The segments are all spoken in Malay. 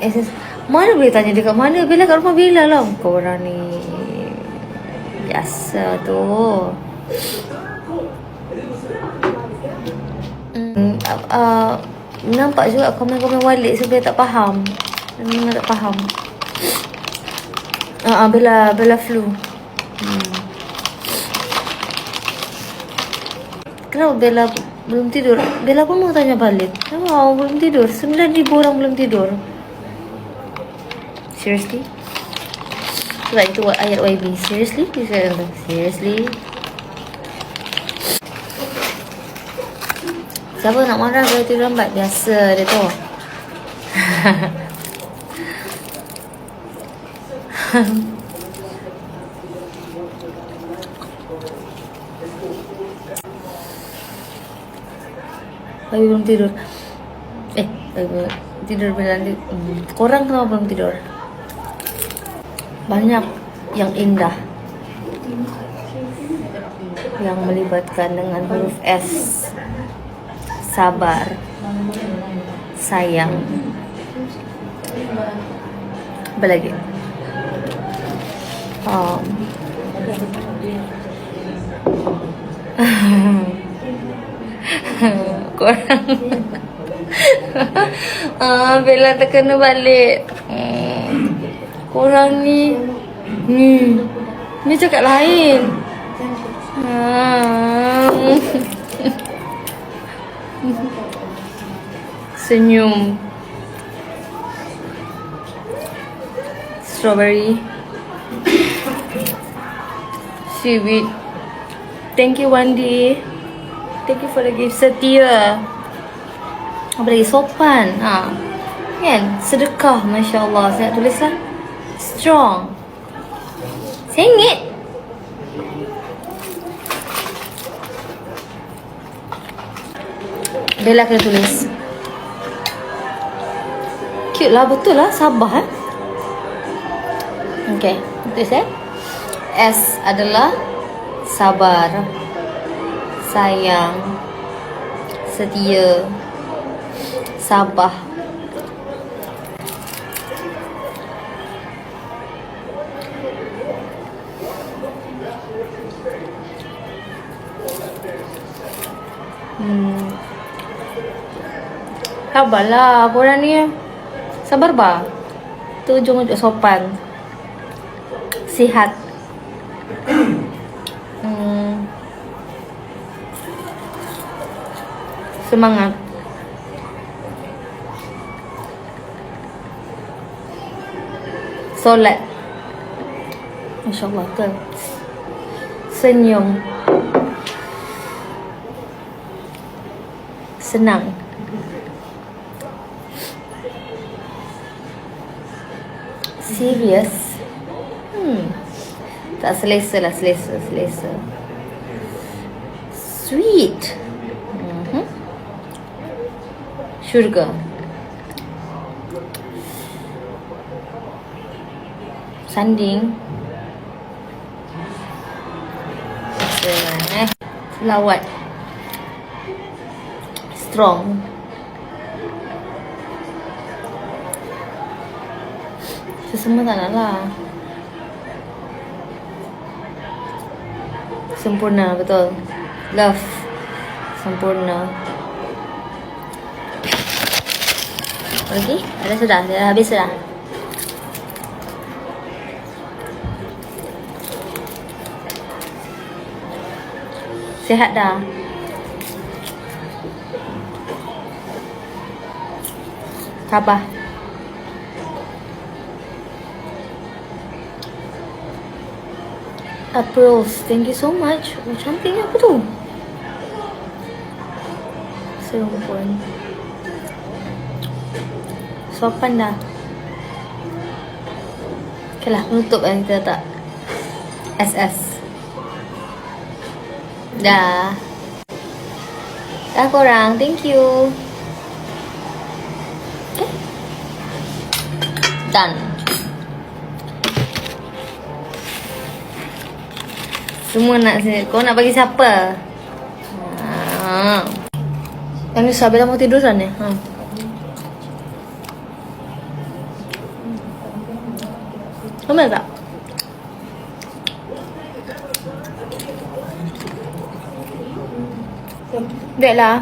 SS mana boleh tanya dia kat mana? Bella kat rumah Bella lah kau orang ni biasa tu. Hmm, uh, nampak juga komen-komen Walid sebenarnya tak faham. Memang tak faham. Uh, uh, Bella Bella flu. Hmm. Kenapa Bella belum tidur. Bella pun mau tanya balik. Kenapa awak belum tidur? Sembilan ribu orang belum tidur. Seriously? Sebab itu ayat YB. Seriously? Seriously? Siapa nak marah kalau tidur lambat? Biasa dia tu. Bayi belum tidur. Eh, tidur di, hmm. Korang kenapa belum tidur? Banyak yang indah yang melibatkan dengan huruf S sabar sayang apa lagi um, korang. Ah Bella terkena balik hmm. korang ni ni ni cakap lain. Ah. senyum. Strawberry. Seaweed thank you Wendy Thank you for the gift setia. Apa lagi sopan. Ha. Kan? Sedekah masya-Allah. Saya tulislah strong. Sengit. Bella kena tulis. Cute lah, betul lah. Sabar eh. Okay, tulis eh. S adalah sabar sayang, setia, sabar. Hmm. Sabarlah korang ni. Sabar ba? Tu ujung-ujung sopan. Sihat. Semangat. Solat. Masya Allah ke? Senyum. Senang. Serius. Hmm. Tak selesa lah, selesa, selesa. Sweet. Syurga. Sanding. Eh, lawat. Strong. Semua tak nak lah. Sempurna betul. Love. Sempurna. Okey, ada sudah, dah habis sudah. Sehat dah. Sabar. Aprils, thank you so much. Oh, cantiknya apa tu? Serumpun. Sopan dah. Okay lah, penutup kan kita tak. SS. Dah. Dah korang. Thank you. Okay. Done. Semua nak sini. Kau nak bagi siapa? Ha. Yang ni Sabila mau tidur sana. Ha. Kamu tak? Dek lah.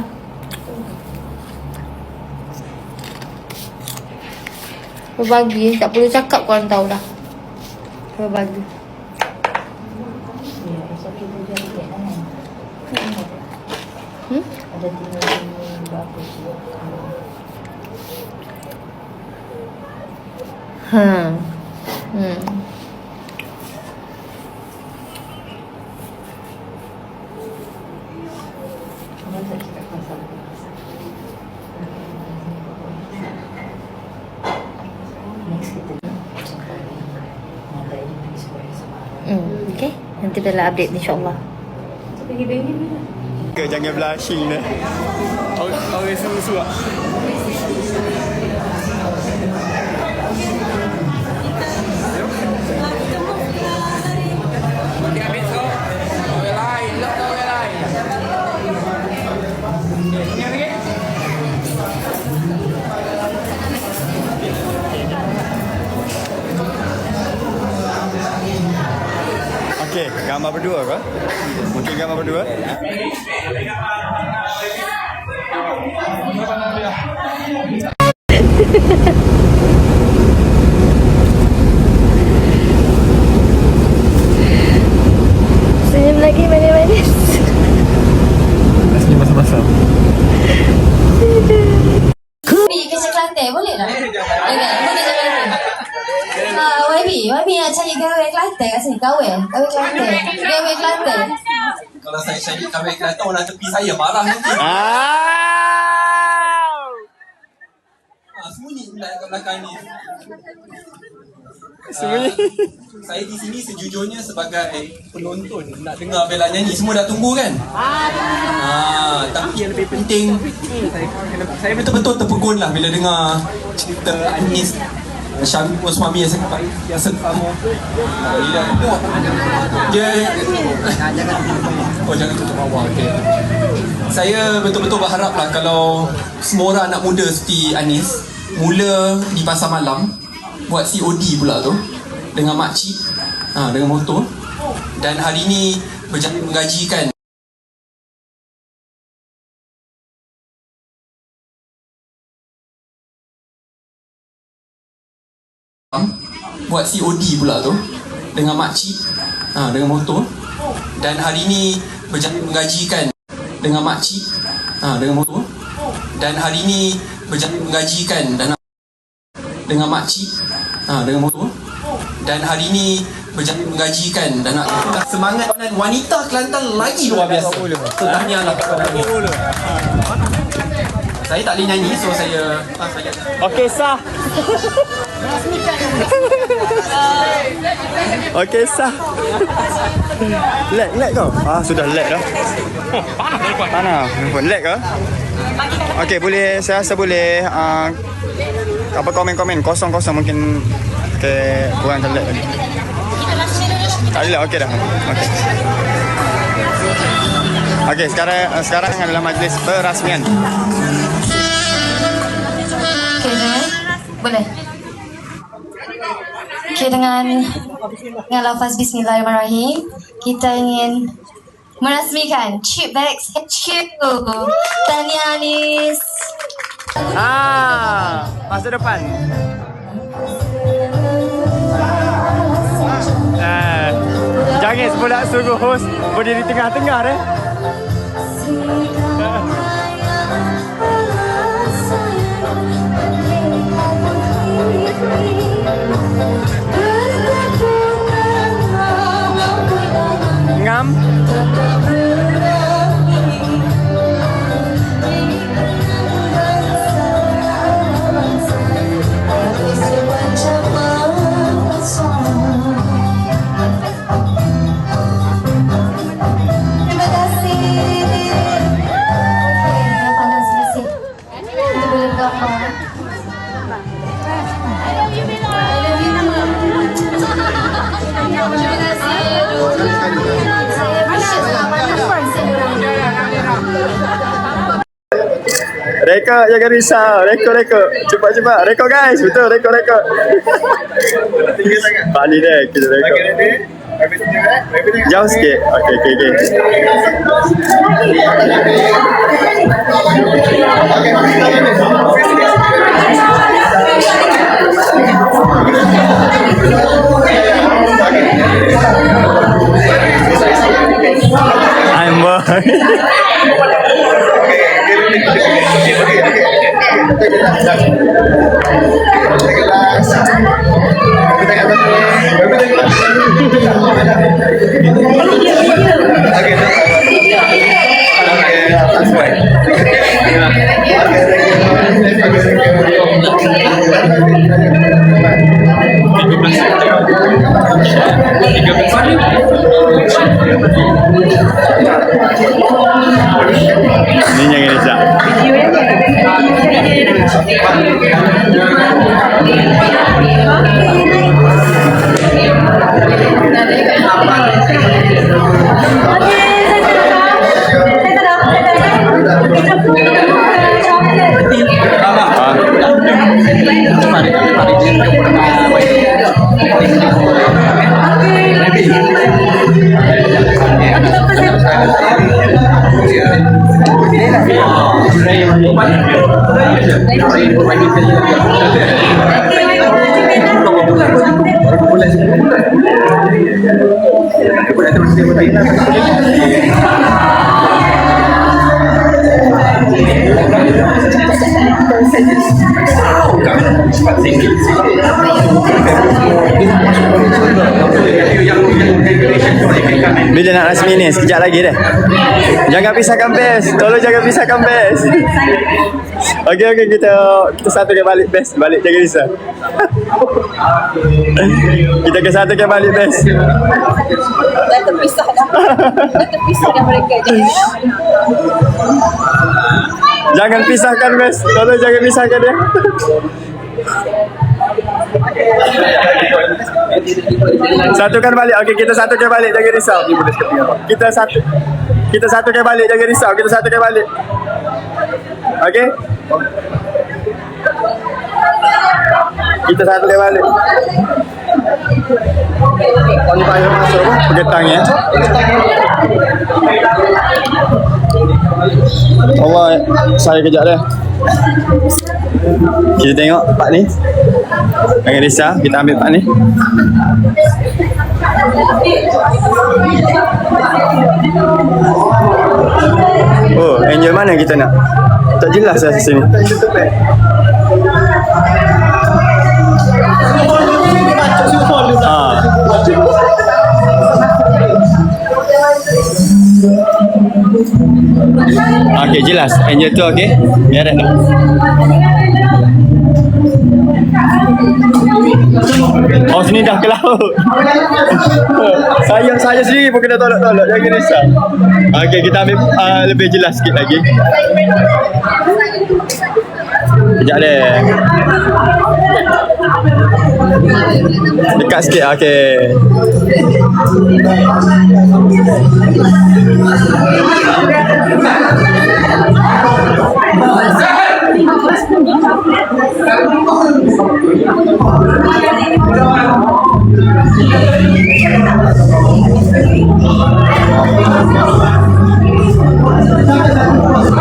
Berbagi, tak boleh cakap korang tahu dah. Berbagi. Hmm? Hmm. Hmm. Hmm. Okay. Nanti Bella update insyaAllah. Ke jangan blushing dah. Orang orang Okey, gambar berdua ke? Mungkin gambar berdua. Senyum lagi manis-manis. Senyum basah-basah. YB kerja Kelantan boleh tak? Boleh tak? Boleh kerja Kelantan? Ah, YB, YB nak cari gawe Kelantan kat sini, kahwin. Kahwin Kelantan. Gawe Kelantan. Kalau saya cari kahwin Kelantan orang tepi saya marah nanti. Ah! Ha, sembunyi pula kat belakang ni. Sembunyi. Saya di sini sejujurnya sebagai penonton nak dengar Bella nyanyi. Semua dah tunggu kan? Ah, tapi yang lebih penting saya, saya betul-betul terpegun lah bila dengar cerita Anis Syamil Osmami yang sangat baik yang sesama Ah, Bila tengok Dia Oh jangan tutup bawah okay. Saya betul-betul berharap lah kalau semua orang anak muda seperti Anis mula di pasar malam buat COD pula tu dengan makcik ha, dengan motor. Dan hari ni berjaya menggajikan buat COD pula tu dengan makcik ha, dengan motor. Dan hari ni berjaya menggajikan dengan makcik ha, dengan motor. Dan hari ni berjaya menggajikan dan dengan makcik ha, dengan motor. Dan hari ni berjaya menggajikan dan nak semangat dan wanita Kelantan lagi luar biasa. So tahniahlah kepada kami. Saya tak boleh nyanyi so saya ah, saya Okey, sah. Okey, sah. Lag, lag kau? Ah, sudah lag dah. Panas. Handphone lag ke? Okey, boleh saya rasa boleh uh, apa komen-komen kosong-kosong mungkin okay, kurang terlag lagi. Tak ada lah, okey dah. Okey. Okey, sekarang sekarang adalah majlis perasmian. Boleh. Okay, dengan dengan lafaz Bismillahirrahmanirrahim, kita ingin merasmikan Chip Bags HQ. Tahniah Anis. Ah, masa depan. Eh, jangan pula suruh host berdiri tengah-tengah deh. Rekod, jangan risau. Rekod, rekod. Cepat, cepat. Rekod guys. Betul, rekod, rekod. Pak ni deh, kita rekod. Jauh sikit. Okey, okey, okey. I'm boy. Ni Yang Bila nak rasmi ni? Sekejap lagi deh. Jangan pisahkan best. Tolong jangan pisahkan best. Okey okey kita kita satukan balik best. Balik jangan risau. kita ke satukan balik best. Dah terpisah dah. Dah terpisah dah mereka. Jangan pisahkan best. Tolong jangan pisahkan dia. Satukan balik. Okey, kita satukan balik. Jangan risau. Kita satu kita satukan balik. Jangan risau. Kita satukan balik. Okey? Kita satukan balik. Oh, ni payah masuk? Pegetang ya. Allah, saya kejap dah. Kita tengok pak ni. Jangan risau, kita ambil pak ni. Oh, angel mana kita nak? Tak jelas lah sini. Ah. Okey, jelas. Angel tu okey. Biar dah. Oh sini dah ke laut? Sayang saya sendiri pun kena tolak-tolak Jangan risau Okey kita ambil uh, lebih jelas sikit lagi. Sekejap deh Dekat sikit okey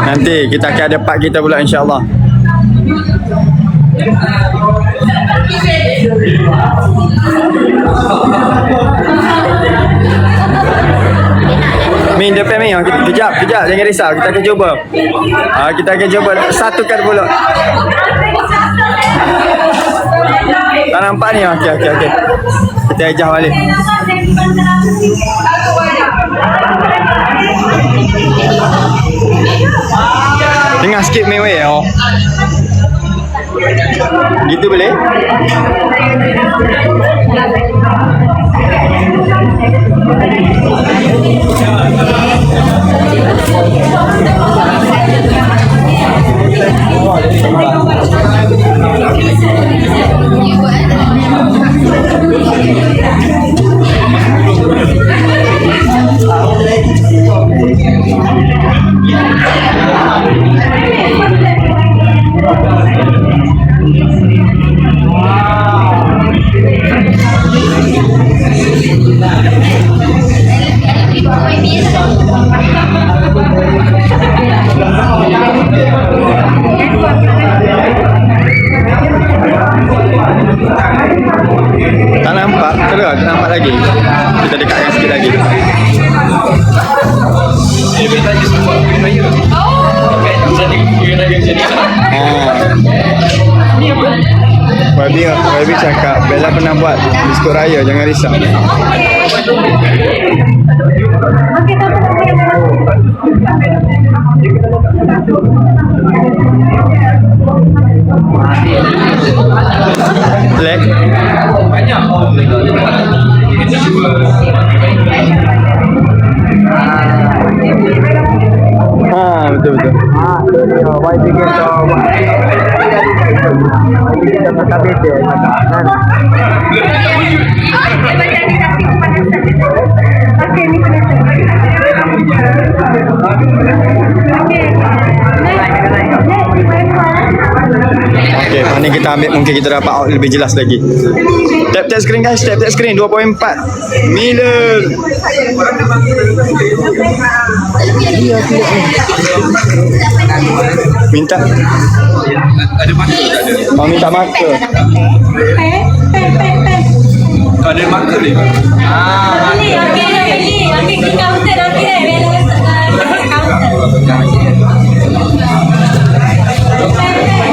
Nanti kita akan ada part kita pula insyaAllah. Min depan Min Ke- Kejap Kejap. Jangan risau Kita akan cuba. Ah, Kita akan cuba. Satukan pula tak nampak ni. Okey okey okey. Kita ejah balik. Dengar sikit mewek ya. Oh. Gitu boleh? Wabi, Wabi cakap Bella pernah buat biskut raya jangan risau. Lek. Ha betul betul. Ha, why tiket kita makan bete makan. Okey, ni kita ambil mungkin kita dapat out lebih jelas lagi. Tap tap screen guys, tap tap screen 2.4 mila. Minta. Ada marker tak ada? Mau minta marker. Ada marker ni.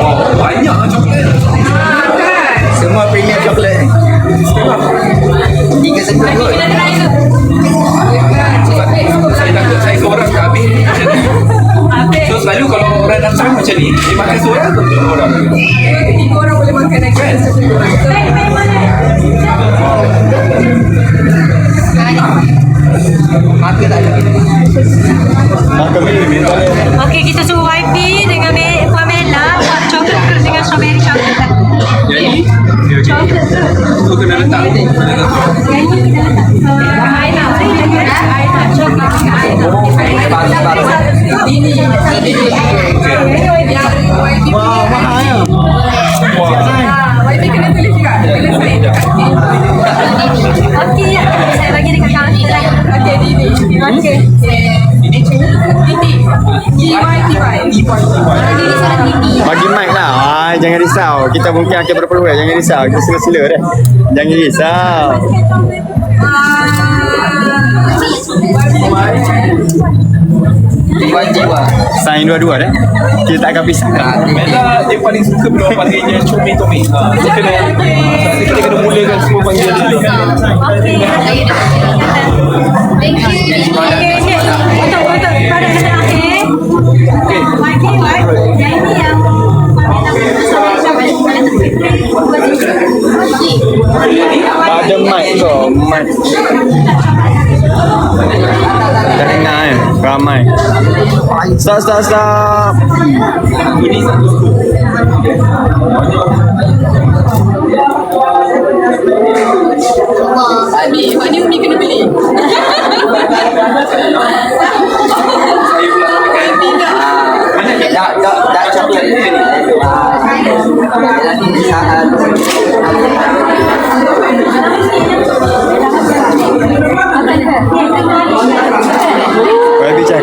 Oh, banyak lah coklat. Semua premium coklat. Tiga setengah kot. Saya takut saya seorang tak habis. So selalu kalau orang datang macam ni, dia makan seorang atau dua orang? Tiga orang boleh makan kan? Marker risau. Kita mungkin akan berpeluang. Jangan risau. Kita sila-sila dah. Jangan risau. Sign dua-dua dah. Kita tak akan pisah. Mela dia paling suka bila orang panggil dia Tomi. Ha, dia kena dia kena mulakan semua panggil dia. Okey. Okey, okey. Untuk untuk pada kata akhir. Okey, YP, yang ini yang Pada mic tu. Mic. Dah dengar kan? Ramai. Stop, stop, stop. Umi, maknanya Umi kena beli.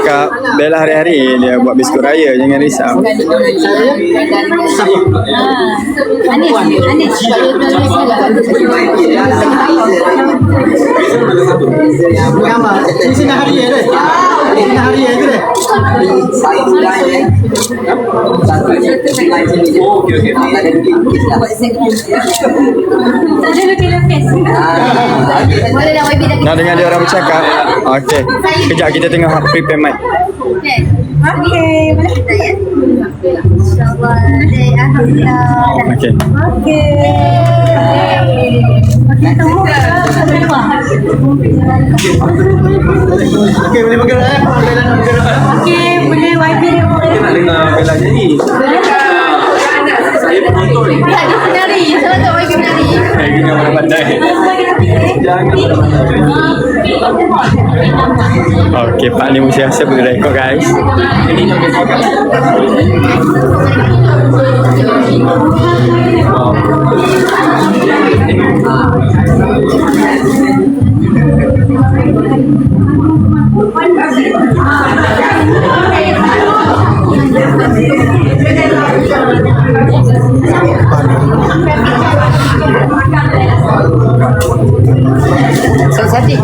Cakap Bella hari-hari dia buat biskut raya Jangan risau Anis, Anis. Oh, okey okey. ada lukis-lukis. Boleh dah YB dah Nak dengar dia orang bercakap Okey Kejap kita tengok prepare mic Okey. Okey, boleh kita ya. InsyaAllah. Eh, Alhamdulillah. Okey Okey, boleh YP dia boleh. Kita nak dengar Bella nyanyi penari Salah tak bagi penari Saya kena orang pandai Okey, Pak Lim mesti rasa boleh rekod guys. Thank you. Sa sati.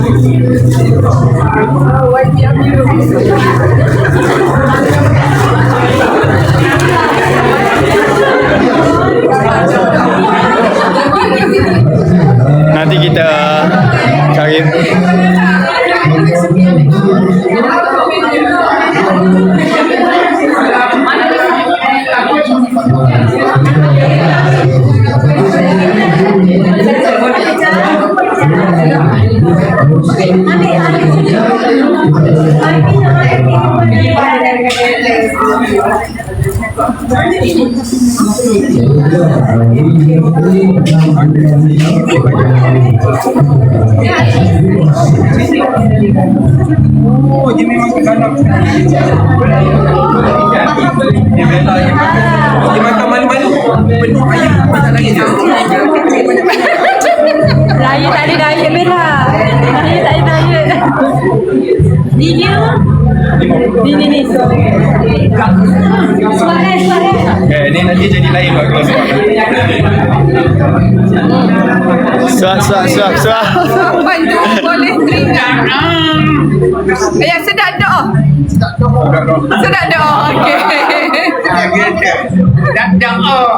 Oh, dia memang ke dalam. Dia bela dia makan. Dia makan malu-malu. Penuh ayam makan lagi dia. Raya tak ada diet Bella. Raya tak ada diet. Dia ni ni ni. Suara suara. Eh, ni nanti jadi lain lah kalau suara. Suap, suap, suap, suap. Bantu boleh terima. Ya, sedap doa. Sedap doa. Okey. Dah, dah, oh.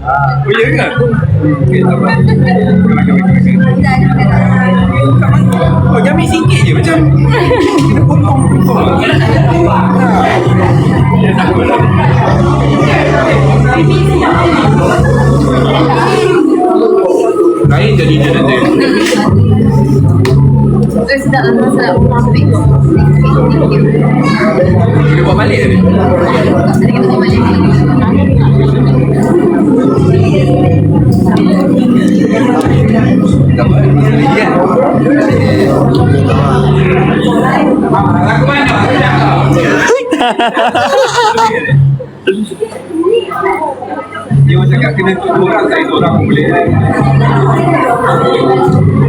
Oh, ya ke? Okey, tak apa. Makan, makan, makan. Oh, jamik sikit je macam kita potong-potong. Lain jadi dia nanti. Sedap lah, sedap. Boleh buat balik ni. Dapat. Ya. Lagu mana? Dia macam cakap kena dua orang tak dua orang pun boleh. Dua-dua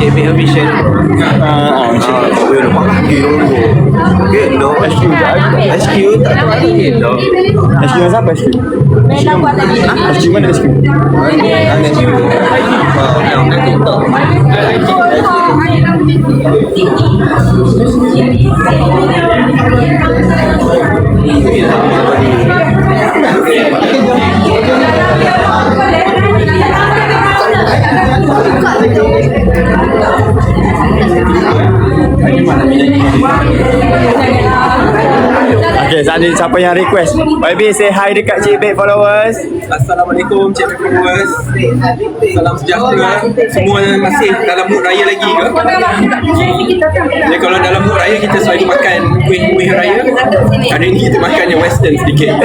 cik Big Official. Ah, ah, Ah, kau boleh nampak lagi dulu. Okay, no. SQ tak ada. SQ tak ada lagi. No. SQ dengan siapa SQ? SQ mana SQ? Ada SQ. Ah, yang kat TikTok. Okay, ni siapa yang request? YB say hi dekat Cik Babe followers. Assalamualaikum Cik Followers Salam sejahtera Semua masih dalam mood raya lagi ke? Jadi kalau dalam mood raya kita selalu makan kuih-kuih raya Hari ni kita makan yang western sedikit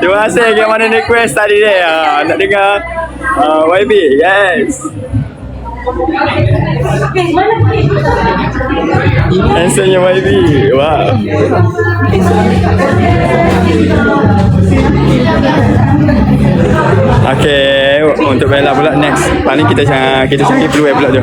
Terima kasih yang mana request tadi dia. Ah, nak dengar uh, YB. Yes. Handsome-nya YB. Wow. Okay, untuk Bella pula next. Paling kita cari kita cari peluang pula tu.